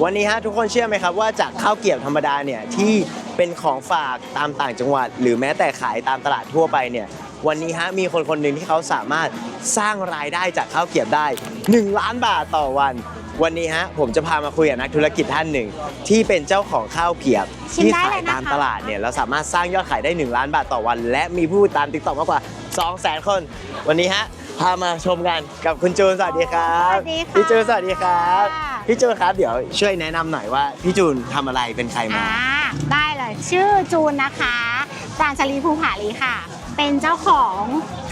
วันนี้ฮะทุกคนเชื่อไหมครับว่าจากข้าวเกรียบธรรมดาเนี่ยที่เป็นของฝากตามต่างจังหวัด หรือแม้แต่ขายตามตลาดทั่วไปเนี่ยวันนี้ฮะมีคนคนหนึ่งที่เขาสามารถสร้างรายได้จากข้าวเกรียบได้ 1 ล้านบาทต่อวัน วันนี้ฮะผมจะพามาคุยกับนักธุรกิจท่านหนึ่ง ที่เป็นเจ้าของข้าวเกรียบชิมที่ได้ขาเลยยนะคะ ตามตลาดเนี่ยแล้วสามารถสร้างยอดขายได้ 1 ล้านบาทต่อวัน และมีผู้ติดตามติ๊กต็อกมากกว่า 2 0 0 0 0 0 คน วันนี้ฮะพามาชมกันกับคุณจูนสวัสดีครับสวัสดีค่ะพี่จูนสวัสดีครับ ค่ะ พี่จูนครับเดี๋ยวช่วยแนะนำหน่อยว่าพี่จูนทำอะไรเป็นใครมา อ่าได้เลยชื่อจูนนะคะปรางชลีภูผาลีค่ะ เป็นเจ้าของ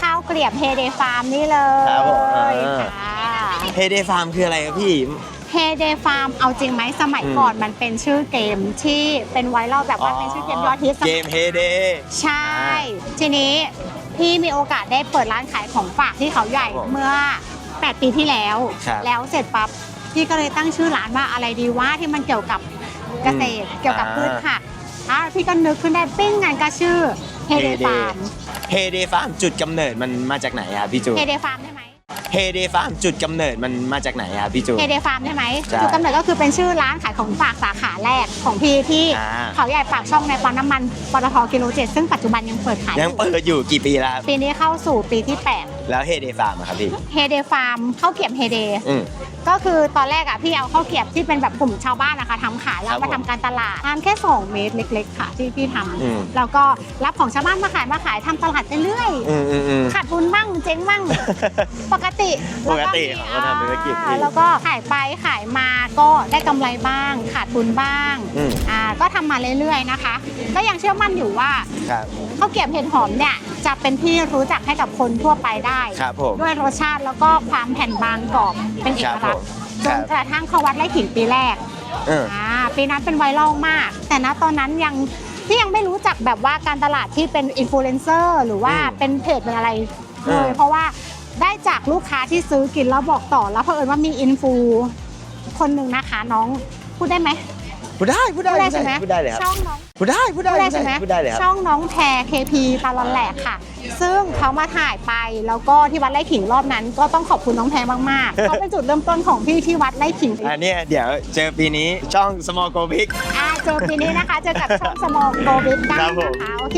ข้าวเกลียบเฮเดฟาร์มนี่เลยครับผมอ่า ค่ะเฮเดฟาร์มคืออะไรครับพี่ เฮเดฟาร์มเอาจริงไหมสมัยอืม ก่อนมันเป็นชื่อเกมที่เป็นไวรัลแบบว่าเป็นชื่อเกมยอดฮิตสมัย เกมเฮเด ใช่ ทีนี้พี่มีโอกาสได้เปิดร้านขายของฝากที่เขาใหญ่ครับผมเมื่อ 8 ปีที่แล้ว ครับแล้วเสร็จปั๊บ พี่ก็เลยตั้งชื่อร้านว่าอะไรดีว่าที่มันเกี่ยวกับเกษตรเกี่ยวกับพืชผักอะพี่ก็นึกขึ้นได้ปิ้งงานก็ชื่อเฮเดฟาร์มเฮเดฟาร์มจุดกำเนิดมันมาจากไหนครับพี่จูนเฮเดฟาร์มใช่ไหมเฮเดฟาร์มจุดกำเนิดมันมาจากไหนครับพี่จูนเฮเดฟาร์มใช่ไหมใช่จุดกำเนิดก็คือเป็นชื่อร้านขายของฝากสาขาแรกของพี่ที่อ่า เขาใหญ่ปากช่องในปั๊มน้ำมันปตทกิโลเจ็ดซึ่งปัจจุบันยังเปิดขายยังเปิดอยู่กี่ปีแล้วครับปีนี้เข้าสู่ปีที่8 แล้วเฮเดฟาร์มอะครับพี่ เฮเดฟาร์มข้าวเกรียบเฮเดอืม ก็คือตอนแรกอะพี่เอาข้าวเกรียบที่เป็นแบบกลุ่มชาวบ้านนะคะทำขายครัแล้วบมาทำการตลาดทานแค่ 2 เมตรเล็ก ๆ ค่ะ ที่พี่ทอืมำแล้วก็รับของชาวบ้านมาขายมาขายทำตลาดไปเรื่อยอืมอืมอืม ขาดทุนบ้างเจ๊งบ้างปกติปกติของคนทำธุรกิจพี่ อ่าแล้วก็ขายไปขายมาก็ได้กำไรบ้าง ขาดทุนบ้างอืมอ่าก็ทำมาเรื่อยๆนะคะ ก็ยังเชื่อมั่นอยู่ว่าครับ ข้าวเกรียบเห็ดหอมเนี่ย จะเป็นที่รู้จักให้กับคนทั่วไปได้ ครับผม ด้วยรสชาติแล้วก็ความแผ่นบางกรอบเป็นเอกครัลับกษณ์ผมจนกระทั่งเขาวัดไร่ขิงปีแรกเอออ่าปีนั้นเป็นไวรัลมาก แต่ณตอนนั้นยังที่ยังไม่รู้จักแบบว่าการตลาดที่เป็นอินฟลูเอนเซอร์หรือว่าอืมเป็นเพจเป็นอะไรเลเออยเพราะว่าได้จากลูกค้าที่ซื้อกินแล้วบอกต่อแล้วเผอิญว่ามีอินฟูคนหนึ่งนะคะน้องพูดได้ไหม พูดได้พูดได้พูดได้ใช่ไหมพูดได้เลยครับช่องน้องพูดได้พูดได้พูดได้ใช่ไหมพูดได้เลยครับช่องน้องแพร KP ตาลอนแหลกค่ะ ซึ่งเขามาถ่ายไปแล้วก็ที่วัดไร่ขิงรอบนั้น ก็ต้องขอบคุณน้องแพรมากๆเขาเป็นจุดเริ่มต้นของพี่ที่วัดไร่ขิงอันเนี้ยเดี๋ยวเจอปีนี้ช่อง small go big อ่าเจอปีนี้นะคะเจอกับช่องสมองโกบิดได้ครับผมนะคะโอเค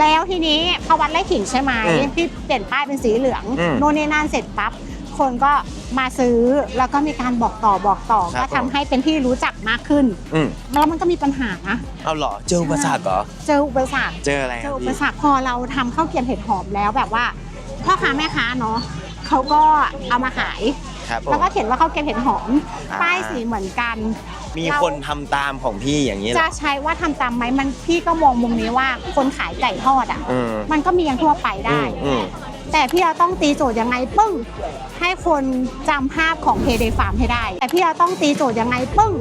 แล้วทีนี้พอวัดไร่ขิงใช่ไหมอืมพี่เปลี่ยนป้ายเป็นสีเหลืองอืมโน่นนี่นั่นเสร็จปั๊บ คนก็มาซื้อแล้วก็มีการบอกต่อบอกต่อ ครับก็ทำผมให้เป็นที่รู้จักมากขึ้น อืม แล้วมันก็มีปัญหานะ เอาเหรอ เจออุปสรรคเหรอ เจออุปสรรค เจออะไรคเจรัอบอุปพี่ สรรคพอเราทำข้าวเกรียบเห็ดหอมแล้วแบบว่าพ่อค้าแม่ค้าเนาะเขาก็เอามาขาย ครับผมแล้วก็เขียนว่าข้าวเกรียบเห็ดหอม อ่า ป้ายสีเหมือนกัน มีคนทำตามของพี่อย่างนี้เหรจะอใช้ว่าทำตามไหมมันพี่ก็มองมุมนี้ว่าคนขายไก่ทอดอะ อืมมันก็มีอย่างทั่วไปได้ อืมอืม แต่พี่เราต้องตีโจทย์ยังไงปึ้ง ให้คนจำภาพของเฮเดฟาร์มให้ได้ แต่พี่เราต้องตีโจทย์ยังไงปึ้ง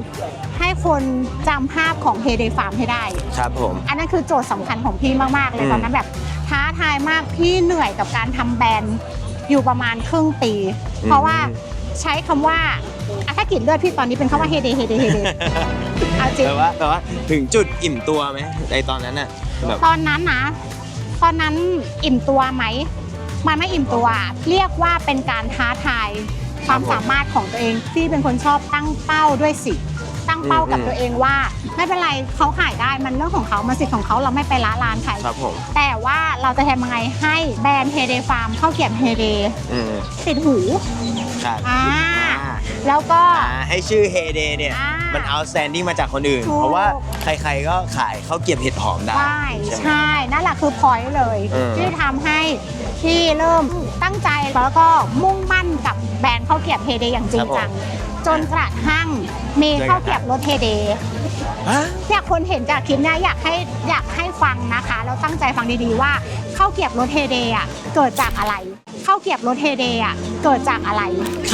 ให้คนจำภาพของเฮเดฟาร์มให้ได้ ครับผม อันนั้นคือโจทย์สำคัญของพี่มากๆเลยอืมตอนนั้นแบบท้าทายมากพี่เหนื่อยกับการทำแบรนด์อยู่ประมาณครึ่งปี เพราะว่าใช้คำว่าอะถ้ากลิ่นเลือดพี่ตอนนี้เป็นคำว่าเฮเดเฮเดเฮเดเอาจริงแต่ว่าแต่ว่าถึงจุดอิ่มตัวไหมในตอนนั้นน่ะแบบตอนนั้นนะ ตอนนั้นอิ่มตัวไหม มันไม่อิ่มตัว เรียกว่าเป็นการท้าทายความสามารถของตัวเองที่เป็นคนชอบตั้งเป้าด้วยสิตั้งเป้ากับตัวเองว่า ไม่เป็นไรเขาขายได้มันเรื่องของเขามันสิทธิ์ของเขาเราไม่ไปละลานใครครับผมแต่ว่าเราจะทำยังไงให้แบรนด์เฮเดฟาร์มข้าวเกรียบเฮเดอืมติดหูครับอ่าอ่า แล้วก็ อ่าให้ชื่อเฮเดเนี่ย อ่ามัมัน outstanding มาจากคนอื่น ถูก เพราะว่าใครๆก็ขายข้าวเกรียบเห็ดหอมได้ ใช่ใช่ไหม ใช่ นั่นแหละคือพอยต์เลย เออ ที่ทำให้ที่เริ่มตั้งใจแล้วก็มุ่งมั่นกับแบรนด์ข้าวเกรียบเฮเดอย่างจริงจังจนกระทั่งมีข้าวเกรียบรสเฮเด ฮะอยากคนเห็นจากคลิปเนี้ยอยากให้อยากให้ฟังนะคะ แล้วตั้งใจฟังดีๆว่าข้าวเกรียบรสเฮเดอะเกิดจากอะไร ข้าวเกรียบรสเฮเดอะเกิดจากอะไร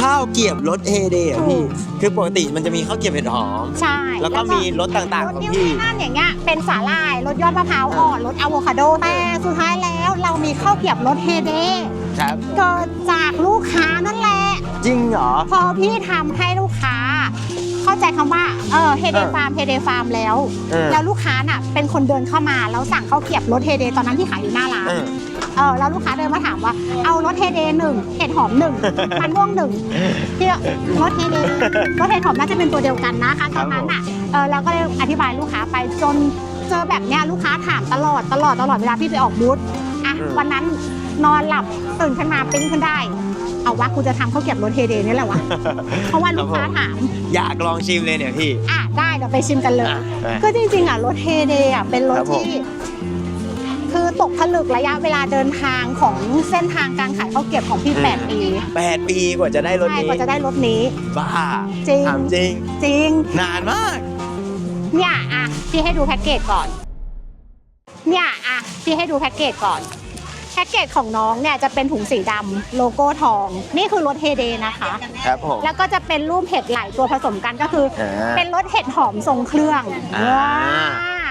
ข้าวเกรียบรสเฮเดอะพี่ถูกคือปกติมันจะมีข้าวเกรียบเห็ดหอม ใช่แล้วก็มีรสต่างๆของรสพี่นี่นั่นอย่างเงี้ยเป็นสาหร่ายรสยอดมะพร้าวอ่อนรสอะโวคาโดแต่สุดท้ายแล้วเรามีข้าวเกรียบรสเฮเดครับ เกิดจากลูกค้านั่นแหละ จริงเหรอ พอพี่ทำให้ลูกค้า เข้าใจคำว่าเออเฮเดเออฟาร์มเฮเดฟาร์มแล้ว เออ แล้วลูกค้าน่ะเป็นคนเดินเข้ามาแล้วสั่งข้าวเกรียบรสเฮเดตอนนั้นที่ขายอยู่หน้าร้าน เออ เออแล้วลูกค้าเดินมาถามว่าเอารสเฮเดหนึ่งเห็ดหอมหนึ่ง มันม่วงหนึ่งที่รสเฮเดรสเห็ดหอมน่าจะเป็นตัวเดียวกันนะคะตอนนั้นอะเออเราก็เลยอธิบายลูกค้าไปจนเจอแบบเนี้ยลูกค้าถามตลอดตลอดตลอดเวลาพี่ไปออกบูธอะอืม วันนั้นนอนหลับตื่นขึ้นมาปิ้งขึ้นได้ เอาวะกูจะทำข้าวเกรียบรสเฮเดนี่แหละวะ เพราะว่าลูกค้าถาม อยากลองชิมเลยเนี่ยพี่ อะได้เดี๋ยวไปชิมกันเลย อะไปคือจริงๆอะรถเฮเดย์อะเป็นรถครับผม ที่ คือตกผลึกระยะเวลาเดินทางของเส้นทางการขายข้าวเกรียบของพี่อืมแปดปีแปดปีกว่าจะได้รถใช่นี้กว่าจะได้รถนี้ บ้าจริง ถามจริง จริง นานมาก เนี่ยอะพี่ให้ดูแพ็กเกจก่อน เนี่ยอะพี่ให้ดูแพ็กเกจก่อนแพ็กเกจของน้องเนี่ยจะเป็นถุงสีดำโลโก้ทอง นี่คือรถเฮเดย์นะคะ ครับผม แล้วก็จะเป็นรูปเห็ดหลายตัวผสมกันก็คือ อ่าเป็นรสเห็ดหอมทรงเครื่องอ่า ว้า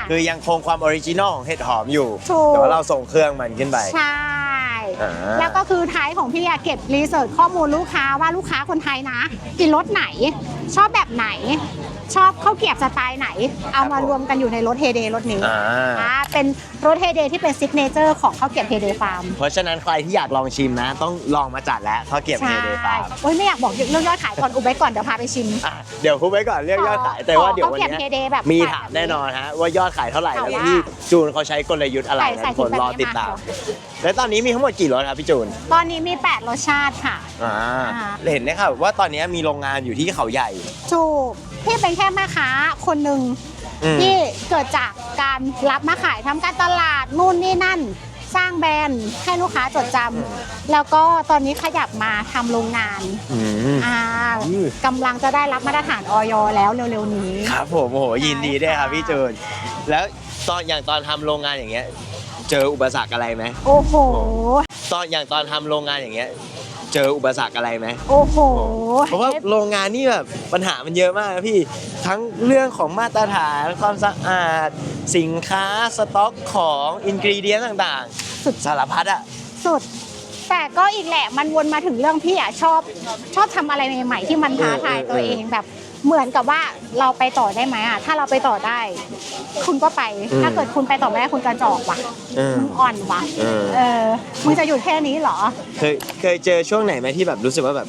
คือยังคงความออริจินอลของเห็ดหอมอยู่ ถูก แต่ว่าเราส่งเครื่องมันขึ้นไป ใช่ อ่า แล้วก็คือท้ายของพี่อะเก็บรีเสิร์ชข้อมูลลูกค้าว่าลูกค้าคนไทยนะ กินรสไหน ชอบแบบไหน ชอบข้าวเกรียบสไตล์ไหน เอามารวมกันอยู่ในรถเฮเดย์รถนี้อ่า อ่าเป็นรถเฮเดย์ที่เป็นซิกเนเจอร์ของข้าวเกรียบเฮเดย์ฟาร์มเพราะฉะนั้นใครที่อยากลองชิมนะ ต้องลองมาจัดแล้วข้าวเกรียบเฮเดฟาร์มโอ้ยไม่อยากบอกเรื่องยอดขายก่อนอุบไว้ก่อนเดี๋ยวพาไปชิมอะเดี๋ยวพูดไว้ก่อนเรื่องยอดขายแต่ว่าเดี๋ยววันขอข้าวเกรียบเนี้ยเฮเดย์แบบ มีใส่ถามแน่นอนฮะว่ายอดขายเท่าไหร่แต่แล้วว่า พี่จูนเขาใช้กลยุทธ์อะไรใส่นะใส่ทุกคนถุงแบบรอนี้ติดตามมาแล้วตอนนี้มีทั้งหมดกี่รถครับพี่จูนตอนนี้มี 8 รสชาติค่ะ อ่าอ่า เห็นไหมครับว่าตอนนี้มีโรงงานอยู่ที่เขาใหญ่ถูก พี่เป็นแค่แม่ค้าคนหนึ่งอืม ที่เกิดจากการรับมาขายทำการตลาดนู่นนี่นั่น สร้างแบรนด์ให้ลูกค้าจดจำแล้วก็ตอนนี้ขยับมาทำโรงงานอืม อ่าอืม กำลังจะได้รับมาตรฐานออยแล้วเร็วๆนี้ ครับผมโอ้โหยินดีด้วยครับใช่พี่จูนแล้วตอนอย่างตอนทำโรงงานอย่างเงี้ย เจออุปสรรคอะไรไหมโอ้โห ตอนอย่างตอนทำโรงงานอย่างเงี้ย เจออุปสรรคอะไรไหมโอ้โหเพราะว่าโรงงานนี่แบบปัญหามันเยอะมากนะพี่ทั้งเรื่องของมาตรฐานความสะอาด สินค้าสต็อกของอินกรีเดียนต่างสุดๆสารพัดอะสุด แต่ก็อีกแหละมันวนมาถึงเรื่องพี่อะชอบ ชอบทำอะไรใหม่ๆที่มันท้าทายตัวเองแบบ เหมือนกับว่าเราไปต่อได้ไหมอะถ้าเราไปต่อได้ คุณก็ไปอืมถ้าเกิดคุณไปต่อไม่ได้คุณกระจอกว่ะเออมึงอ่อนว่ะเออ เออมึงจะหยุดแค่นี้เหรอ เคยเคยเจอช่วงไหนไหมที่แบบรู้สึกว่าแบบ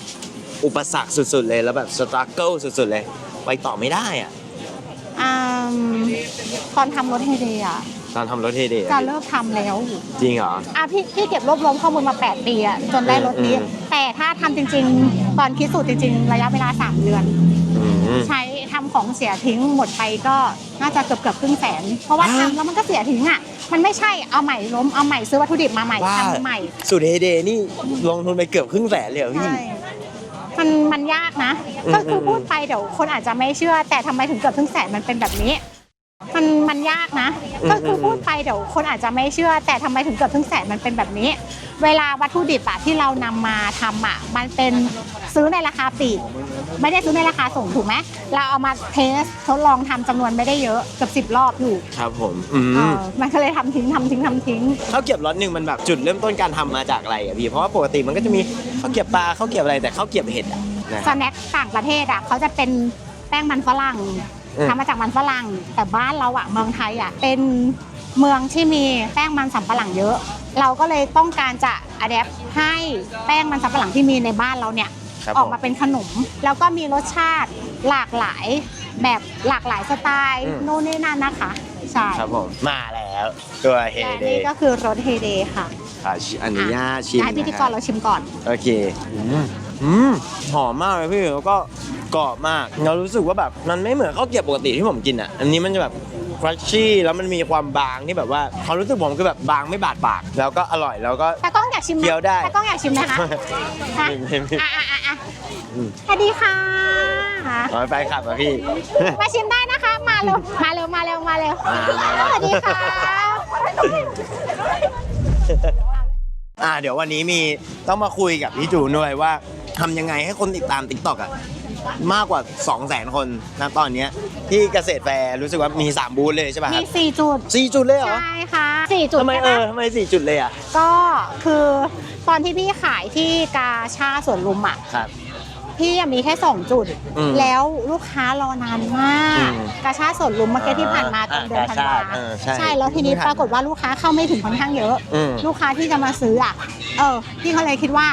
อุปสรรคสุดๆเลยแล้วแบบสตรัคเกิลสุดๆเลย ไปต่อไม่ได้อะ อืมตอนทำรถเฮเดียอะตอนทำรถเทเดย์จะเลิกทำแล้ว จริงเหรอ อะพี่พี่เก็บรวบรวมข้อมูลมา 8 ปีอะจนได้รถนี้ อืม แต่ถ้าทำจริง ๆ ตอนคิดสูตรจริง ๆ ระยะเวลา 3 เดือนอืม ใช้ทำของเสียทิ้งหมดไปก็น่าจะเกือบเกือบๆครึ่งแสน เพราะว่าฮะทำแล้วมันก็เสียทิ้งอะ มันไม่ใช่เอาใหม่ล้มเอาใหม่ซื้อวัตถุดิบมาใหม่ว่า ทำใหม่ สูตรเฮเดย์นี่ลงทุนไปเกือบครึ่งแสนเลยเหรอพี่ ใช่ มันมันยากนะ อืมก็คืออม พูดไปเดี๋ยวคนอาจจะไม่เชื่อ แต่ทำไมถึงเกือบครึ่งแสนมันเป็นแบบนี้ มันมันยากนะอืมก็คือมพูดไปเดี๋ยวคนอาจจะไม่เชื่อ แต่ทำไมถึงเกือบครึ่งแสนมันเป็นแบบนี้ เวลาวัตถุดิบอะที่เรานำมาทำอะมันเป็นซื้อในราคาปลีกไม่ได้ซื้อในราคาส่งถูกไหมเราเอามาเทสทดลองทำจำนวนไม่ได้เยอะเกือบสิบรอบอยู่ครับผมอืเอมอมันก็เลยทำทิ้งทำทิ้งทำทิ้ง ข้าวเกรียบรสหนึ่งมันแบบจุดเริ่มต้นการทำมาจากอะไรอะพี่เพราะว่าปกติมันก็จะมีข้าวเกรียบปลาข้าวเกรียบอะไรแต่ข้าวเกรียบเห็ดอะนะสแน็คต่างประเทศอะเขาจะเป็นแป้งมันฝรั่งอืม ทำมาจากมันฝรั่ง แต่บ้านเราอะเมืองไทยอะเป็นเมืองที่มีแป้งมันสำปะหลังเยอะ เราก็เลยต้องการจะอัดแอปให้แป้งมันสำปะหลังที่มีในบ้านเราเนี่ยครับออกมาเป็นขนม แล้วก็มีรสชาติหลากหลายแบบหลากหลายสไตล์อืม โน่นนี่นั่นนะคะใช่ครับผมมาแล้วตัวเฮและเดนี่ย์ก็คือรสเฮเดค่ะ อะอนุญาตชิมให้พิธีกรเราชิมก่อน โอเคอืมอืมหอมมากเลยพี่แล้วก็ กรอบมาก เรารู้สึกว่าแบบมันไม่เหมือนข้าวเกรียบปกติที่ผมกินอะ อันนี้มันจะแบบครัชชี่แล้วมันมีความบางที่แบบว่าความรู้สึกผมคือแบบบางไม่บาดปาก แล้วก็อร่อยแล้วก็แต่กล้องอยากชิมไหมเคี้ยวได้แต่กล้องอยากชิมนะคะฮะไม่ไม่ อะอะอะอะอืมสวัสดีค่ะเอาไปขับมาพี่ มาชิมได้นะคะ มาเร็ว มาเร็ว มาเร็ว มาเร็ว สวัสดีค่ะ อ่าเดี๋ยววันนี้มีต้องมาคุยกับพี่จูนด้วยว่าทำยังไงให้คนติดตาม t ิ k t o k อะ มากกว่า 2 0 0 0 0 0 คนนะตอนเนี้ยที่เกษตรแฟร์รู้สึกว่ามี 3 บูธเลยใช่ป่ะคมีรับสี่จุดสี่จุดเลยเหรอใช่ค่ะสี่จุดทำไมใช่เอปะ อทำไมสี่จุดเลยอะ ก็คือตอนที่พี่ขายที่กาชาสวนลุมอะ ครับ พี่อะมีแค่ 2 จุด อืมแล้วลูกค้ารอนานมาก อืมกาชาดสวนลุมเมื่อกี้ที่ผ่านมาตอนเดือนอ่าธันกาชาดวาเออใช่ใช่แล้วทีนี้ไม่ทันปรากฏว่าลูกค้าเข้าไม่ถึงค่อนข้างเยอะ อืม ลูกค้าที่จะมาซื้ออะ เออพี่เขาเลยคิดว่า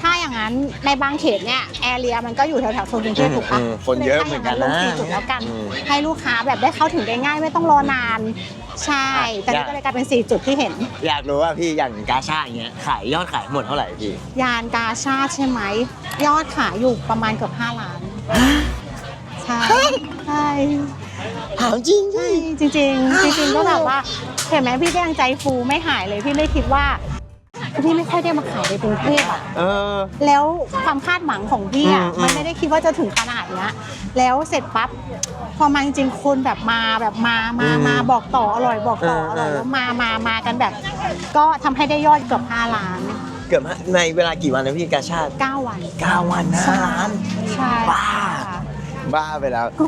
ถ้าอย่างนั้นในบางเขตเนี่ยแอเรียมันก็อยู่แถวๆโซนกรุงเทพถูกปะอืมคนเยอะเหมือนกันนะลงสี่จุดแล้วกัน อืม ให้ลูกค้าแบบได้เข้าถึงได้ง่ายไม่ต้องรอนาน ใช่ แต่นี่ก็เลยกลายเป็น 4 จุดที่เห็น อยากรู้ว่าพี่อย่างกาชาดอย่างเงี้ยขายยอดขายหมดเท่าไหร่พี่ยานกาชาดใช่ไหม ยอดขายอยู่ประมาณเกือบ5ล้าน ใช่ใช่ ถามจริงใช่จริงๆจริงๆก็แบบว่าเห็นไหมพี่ก็ยังใจฟูไม่หายเลยพี่ไม่คิดว่า พี่ไม่ค่อยได้มาขายในกรุงเทพอะ เออ แล้วความคาดหวังของพี่อะอืมอืมมันไม่ได้คิดว่าจะถึงขนาดเนี้ย แล้วเสร็จปั๊บพอมาจริงๆคนแบบมาแบบมามามาบอกต่ออร่อยบอกต่ออร่อยแล้วมามามากันแบบ ก็ทำให้ได้ยอดเกือบ5ล้านเกือบในเวลากี่วันนะพี่กาชาด9วัน9วันห้าล้าน ใช่บ้า ค่ะบ้าไปแล้วก็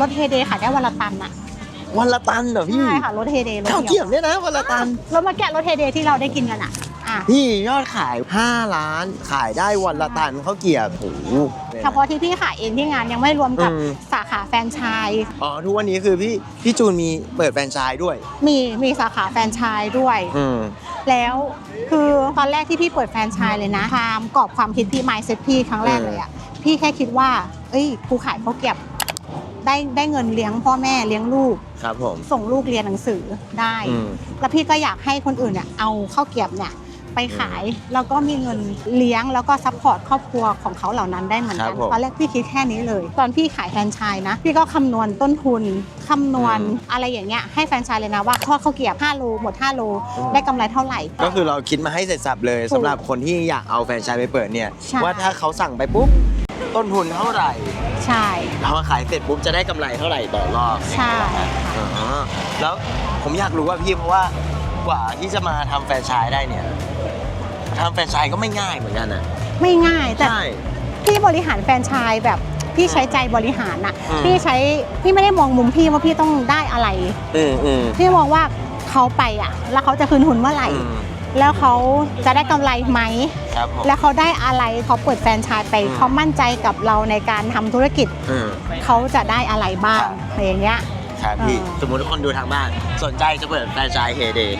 รถเฮเดย์ขายได้วันละตันอะ วันละตันเหรอพี่ใช่ค่ะรถเฮเดย์รถข้าวเดีเกียยวบเนี่ยนะวันละตันรถมาแกะรถเฮเดย์ที่เราได้กินกันอะอะ พี่ยอดขาย 5 ล้าน ขายได้วันละตันข้าวเกรียบโอ้โหเฉพาะที่พี่ขายเองที่งานยังไม่รวมกับอืม สาขาแฟรนไชส์ อ๋อทุกวันนี้คือพี่พี่จูนมีเปิดแฟรนไชส์ด้วย มีมีสาขาแฟรนไชส์ด้วย อืม แล้วคือตอนแรกที่พี่เปิดแฟรนไชส์เลยนะความกรอบความคิดพี่ไมซ์เซ็ตพี่ครั้งแรกเลยอะพี่แค่คิดว่า เอ้ยกูขายข้าวเกรียบ ได้ได้เงินเลี้ยงพ่อแม่เลี้ยงลูก ครับผม ส่งลูกเรียนหนังสือได้ อืม แล้วพี่ก็อยากให้คนอื่นเนี่ยเอาข้าวเกรียบเนี่ยไปขายแล้วก็มีเงินเลี้ยงแล้วก็ซัพพอร์ตครอบครัวของเขาเหล่านั้นได้เหมือนครักับนผมตอนแรกพี่คิดแค่นี้เลย ตอนพี่ขายแฟรนไชส์นะ พี่ก็คำนวณต้นทุนคำนวณอืม อะไรอย่างเงี้ยให้แฟรนไชส์เลยนะว่าทอดข้าวเกรียบ5โลหมด5โลอืมได้กำไรเท่าไหร่ ก็คือเราคิดมาให้เสร็จสับเลยถูกสำหรับคนที่อยากเอาแฟรนไชส์ไปเปิดเนี่ย ใช่ ว่าถ้าเขาสั่งไปปุ๊บ ต้นทุนเท่าไหร่ใช่เราขายเสร็จปุ๊บจะได้กำไรเท่าไหร่ต่อรอบใช่ อ๋อแล้วผมอยากรู้ว่าพี่เพราะว่ากว่าที่จะมาทำแฟรนไชส์ได้เนี่ยทำแฟรนไชส์ก็ไม่ง่ายเหมือนกันนะไม่ง่ายแต่ ใช่ พี่บริหารแฟรนไชส์แบบพี่ใช้ใจบริหารน่ะอืม พี่ใช้พี่ไม่ได้มองมุมพี่ว่าพี่ต้องได้อะไร อืมอืมพี่มองว่าเขาไปอะ แล้วเขาจะคืนทุนเมื่อไหร่ อืม แล้วเขาจะได้กำไรไหม ครับผม แล้วเขาได้อะไรเขาเปิดแฟรนไชส์ไปอืม เขามั่นใจกับเราในการทำธุรกิจอืม เขาจะได้อะไรบ้างครับ อะไรอย่างเงี้ย ครับพี่อ่าสมมติทุกคนดูทางบ้าน สนใจจะเปิดแฟรนไชส์เฮเดย์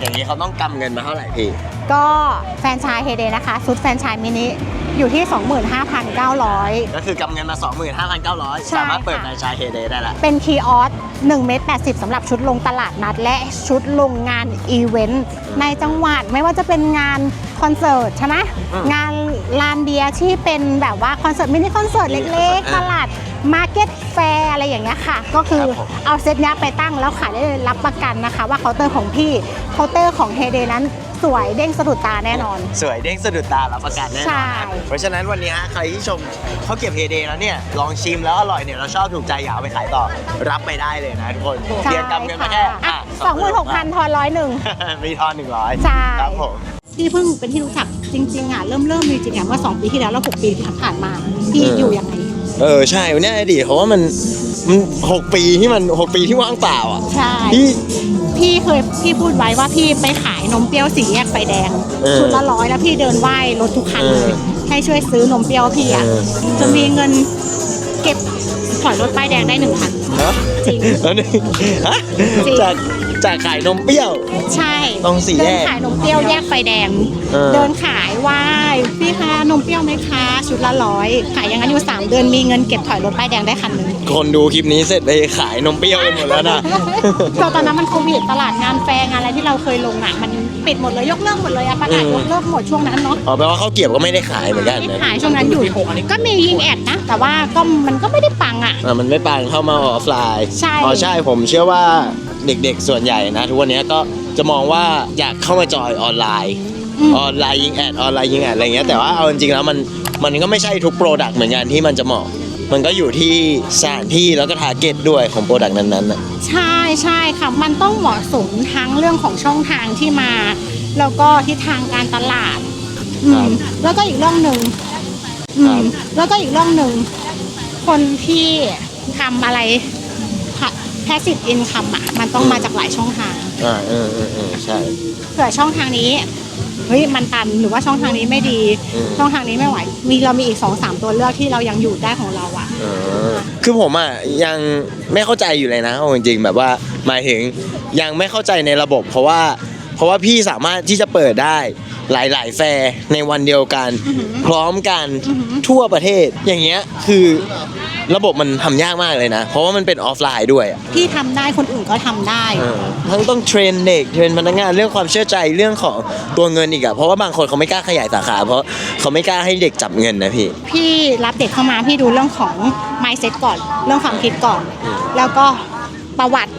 อย่างนี้เขาต้องกำเงินมาเท่าไหร่พี่ ก็แฟรนไชส์เฮเดนะคะชุดแฟรนไชส์มินิอยู่ที่ 25,900 ก็คือกำเงินมา 25,900 ใช่สามารถเปิดค่ะ แฟรนไชส์เฮเดย์ได้ละ เป็นคีย์ออส 1เมตร80สำหรับชุดลงตลาดนัด และชุดลงงานอีเวนต์ในจังหวัดไม่ว่าจะเป็นงานคอนเสิร์ตใช่ไหมอืมงานลานเบียร์ที่เป็นแบบว่าคอนเสิร์ตมินิคอนเสิร์ตมินิเล็กคอนเสิร์ตๆตลาดมาร์เก็ตแฟร์อะไรอย่างเงี้ยค่ะ ก็คือครับผมเอาเซตเนี้ยไปตั้งแล้วขายได้เลยรับประกันนะคะ ว่าเคาน์เตอร์ของพี่เคาน์เตอร์ของเฮเดนั้น สวยเด้งสะดุดตาแน่นอน สวยเด้งสะดุดตารับประกันแน่นใช่อนนะเพราะฉะนั้นวันนี้ฮะใครที่ชมเขาวเก็บเฮเดย์แล้วเนี่ยลองชิมแล้วอร่อยเนี่ยเราชอบถูกใจอยากเอาไปขายต่อรับไปได้เลยนะทุกคนเพียงกำเงินมาแค่อะสองหมื่นหกพันทอนร้อยหนึ่ง มีทอนหนึ่งร้อยใช่ ครับผมพี่เพิ่งเป็นที่รู้จักจริงๆอะเริ่มเริ่มมีจริงอะเมื่อสองปีที่แล้วแล้วหกปีที่ผ่านมาพี่อยู่ยังไง เออใช่เนี่ยอดีตเพราะว่ามัน มันหกปีที่มันหกปีที่ว่างเปล่าอะใช่พี่ พี่เคยพี่พูดไว้ว่าพี่ไปขายนมเปรี้ยวสีแยกไฟแดงเออชุดละร้อยแล้วพี่เดินไหว้รถทุกคันเลยเออให้ช่วยซื้อนมเปรี้ยวพี่อะเออจนมีเงินเก็บถอยรถป้ายแดงได้หนึ่งคัน ฮะจริงแล้วนี่ฮะจริง จากจากขายนมเปรี้ยว ใช่ตรงสี่แยเดิกนขายนมเปรี้ยวแยกไฟแดง เออ เดินขายไหว้ พี่คะนมเปรี้ยวไหมคะ ชุดละร้อยขายอย่างนั้นอยู่สามเดือนมีเงินเก็บถอยรถป้ายแดงได้คันหนึ่งคนดูคลิปนี้เสร็จไปขายนมเปรี้ยวกันหมดแล้วนะก็ตอนนั้นมันโควิดตลาดงานแฟร์งานอะไรที่เราเคยลงอะมันปิดหมดเลยยกเลิกหมดเลยอะประกาศอืมยกเลิกหมดช่วงนั้นเนาะอ๋อแปลว่าข้าวเกรียบก็ไม่ได้ขายเหมือนกันที่นะขายช่วงนั้นอยู่ก็มียิงแอดนะ แต่ว่าก็มันก็ไม่ได้ปังอะอะมันไม่ปังเข้ามาออฟไลน์ใช่อ๋อใช่ผมเชื่อว่าเด็กๆส่วนใหญ่นะ ทุกวันนี้ก็จะมองว่าอยากเข้ามาจอยออนไลน์ อืมออนไลน์ยิงแอดออนไลน์ยิงแอดอะไรเงี้ยแต่ว่าเอาจริงๆแล้วมันมันก็ไม่ใช่ทุกโปรดักต์เหมือนกันที่มันจะเหมาะ มันก็อยู่ที่สถานที่แล้วก็ทาร์เก็ตด้วยของโปรดักต์นั้นๆน่ะ ใช่ใช่ค่ะ มันต้องเหมาะสมทั้งเรื่องของช่องทางที่มา แล้วก็ทิศทางการตลาดอืครัมบแล้วก็อีกเรื่องหนึ่งอืครัมบ แล้วก็อีกเรื่องหนึ่งคนที่ทำอะไรแพสซีฟอินคัมอะมันต้องมาจากหลายช่องทาง อ่าเออเออเออใช่ เผื่อช่องทางนี้ เฮ้ยมันตันหรือว่าช่องทางนี้ไม่ดี อืม ช่องทางนี้ไม่ไหว มีเรามีอีกสองสามตัวเลือกที่เรายังอยู่ได้ของเราอะเออคือผมอะยังไม่เข้าใจอยู่เลยนะเอาจริงๆแบบว่าหมายถึงยังไม่เข้าใจในระบบ เพราะว่าเพราะว่าพี่สามารถที่จะเปิดได้หลาย ๆ แฟร์ในวันเดียวกัน พร้อมกันทั่วประเทศอย่างเงี้ยคือ ระบบมันทำยากมากเลยนะ เพราะว่ามันเป็นออฟไลน์ด้วยอะพี่ทำได้คนอื่นก็ทำได้ เออทั้งต้องเทรนเด็กเทรนพนักงานเรื่องความเชื่อใจเรื่องของตัวเงินอีกอะเพราะว่าบางคนเขาไม่กล้าขยายสาขา เพราะเขาไม่กล้าให้เด็กจับเงินนะพี่ พี่รับเด็กเข้ามาพี่ดูเรื่องของ mindset ก่อน เรื่องความคิดก่อน แล้วก็ประวัติ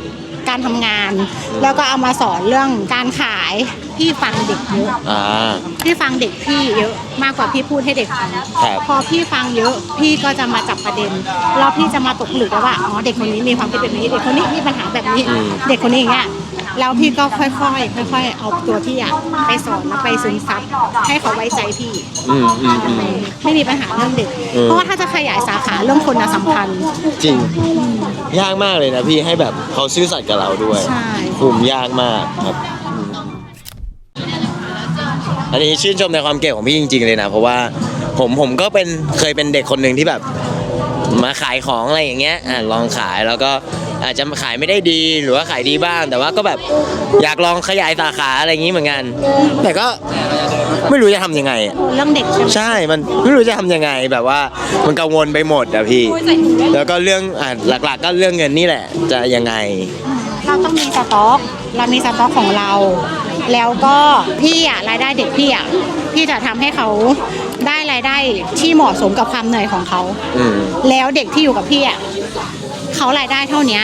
การทำงาน แล้วก็เอามาสอนเรื่องการขาย พี่ฟังเด็กเยอะอ่า พี่ฟังเด็กพี่เยอะมากกว่าพี่พูดให้เด็กฟังครับพอพี่ฟังเยอะพี่ก็จะมาจับประเด็นแล้วพี่จะมาตกผลึกแล้วว่าอ๋อเด็กคนนี้มีความคิดแบบนี้เด็กคนนี้มีปัญหาแบบนี้ อืม เด็กคนนี้อย่างเงี้ยแล้วพี่ก็ค่อยๆค่อย ๆ เอาตัวพี่อะไปสอนแล้วไปซึมซับให้เขาไว้ใจพี่ อืมอืมอืม ไม่มีปัญหาเรื่องเด็กอืมเพราะว่าถ้าจะขยายสาขาเรื่องคนน่ะสำคัญ จริง ยากมากเลยนะพี่ให้แบบเขาซื่อสัตย์กับเราด้วยใช่ คุมยากมากครับ อืมอันนี้ชื่นชมในความเก่งของพี่จริง ๆเลยนะ เพราะว่าผมผมก็เป็นเคยเป็นเด็กคนหนึ่งที่แบบ มาขายของอะไรอย่างเงี้ยอะลองขายแล้วก็อาจจะขายไม่ได้ดีหรือว่าขายดีบ้าง แต่ว่าก็แบบอยากลองขยายสาขาอะไรอย่างงี้เหมือนกัน แต่ก็ไม่รู้จะทำยังไงอะ เรื่องเด็กใช่ไหมใช่ มันไม่รู้จะทำยังไงแบบว่า มันกังวลไปหมดอะพี่ แล้วก็เรื่องอะหลักๆ ก็เรื่องเงินนี่แหละ จะยังไง เราต้องมีสต็อก เรามีสต็อกของเรา แล้วก็พี่อะรายได้เด็กพี่อะพี่จะทำให้เขาได้รายได้ที่เหมาะสมกับความเหนื่อยของเขา อืม แล้วเด็กที่อยู่กับพี่อะเขารายได้เท่าเนี้ย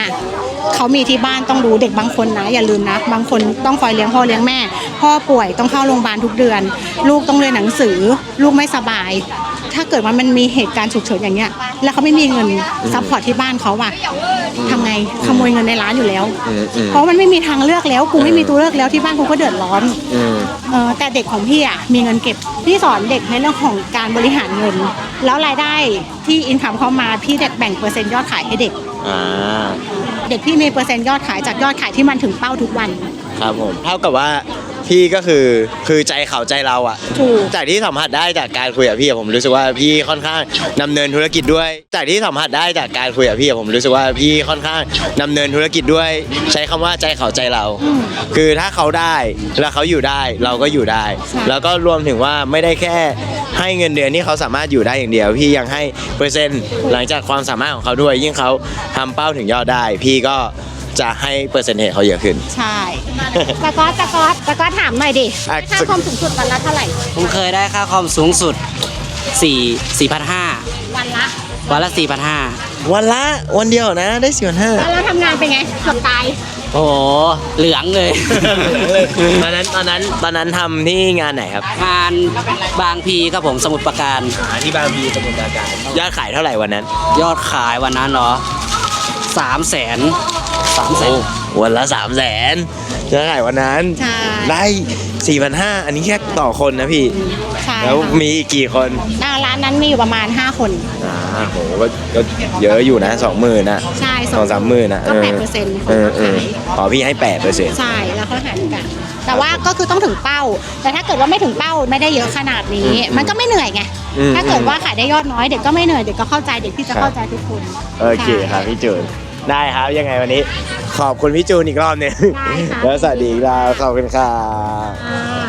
เขามีที่บ้านต้องดูเด็กบางคนนะ อย่าลืมนะ บางคนต้องคอยเลี้ยงพ่อเลี้ยงแม่ พ่อป่วยต้องเข้าโรงพยาบาลทุกเดือน ลูกต้องเรียนหนังสือ ลูกไม่สบาย ถ้าเกิดว่ามันมีเหตุการณ์ฉุกเฉินอย่างเงี้ย แล้วเขาไม่มีเงินซัพพอร์ตที่บ้านเขาอะทำไงขโมยเงินในร้านอยู่แล้วอืมอืมเพราะมันไม่มีทางเลือกแล้วกูไม่มีตัวเลือกแล้วที่บ้านกูก็เดือดร้อนอืมเออแต่เด็กของพี่อะมีเงินเก็บพี่สอนเด็กในเรื่องของการบริหารเงิน แล้วรายได้ที่อินคัมเข้ามาพี่เด็กแบ่งเปอร์เซ็นต์ยอดขายให้เด็ก อ่า เด็กพี่มีเปอร์เซ็นต์ยอดขายจากยอดขายที่มันถึงเป้าทุกวัน ครับผม เท่ากับว่า พี่ก็คือคือใจเขาใจเราอะถูกจากที่สัมผัสได้จากการคุยกับพี่อะผมรู้สึกว่าพี่ค่อนข้างดำเนินธุรกิจด้วย จากที่สัมผัสได้จากการคุยกับพี่อะผมรู้สึกว่าพี่ค่อนข้างดำเนินธุรกิจด้วย ใช้คำว่าใจเขาใจเราอืมคือถ้าเขาได้แล้วเขาอยู่ได้เราก็อยู่ได้ใช่แล้วก็รวมถึงว่าไม่ได้แค่ให้เงินเดือนที่เขาสามารถอยู่ได้อย่างเดียว พี่ยังให้เปอร์เซ็นต์หลังจากความสามารถของเขาด้วย ยิ่งเขาทำเป้าถึงยอดได้ พี่ก็ จะให้เปอร์เซ็นต์เขาเยอะขึ้น ใช่ตะก๊อตตะก๊อตตะก๊อตถามหน่อยดิอะ ค่าคอมสูงสุดวันละเท่าไหร่ ผมเคยได้ค่าคอมสูงสุด 4 4,500วันละ วันละ4,500วันละวันเดียวนะได้สี่พันห้า แล้วเราทำงานเป็นไงเกือบตาย โอ้โห เหลืองเลย ตอนนั้นตอนนั้นตอนนั้นทำที่งานไหนครับงานบางพีครับผมสมุทรปราการ ที่บางพีสมุทรปราการยอดขายเท่าไหร่วันนั้น ยอดขายวันนั้นเหรอสามแสน สามแสนวันละสามแสนยอดขายวันนั้น ใช่ ได้สี่พันห้าอันนี้แค่ต่อคนนะพี่ ใช่แล้วค่ะมีอีกกี่คนอ่าร้านนั้นมีอยู่ประมาณ 5 คน อ่าโหก็ก็เยอะอยู่นะสองหมื่นนะใช่สองสามหมื่นนะก็8%ของเออเออขาย อ๋อพี่ให้แปดเปอร์เซ็นต์ ใช่แล้วเขาหารกัน แต่ว่าก็คือต้องถึงเป้า แต่ถ้าเกิดว่าไม่ถึงเป้าไม่ได้เยอะขนาดนี้ มันก็ไม่เหนื่อยไงถ้าเกิดว่าขายได้ยอดน้อยเด็กก็ไม่เหนื่อยเด็กก็เข้าใจเด็กที่จะเข้าใจทุกคนโอเคครับพี่จูน ได้ครับยังไงวันนี้ ขอบคุณพี่จูนอีกรอบหนึงได้ค่ะ แล้วสวัสดีอีกรอบขอบคุณครับ อ่า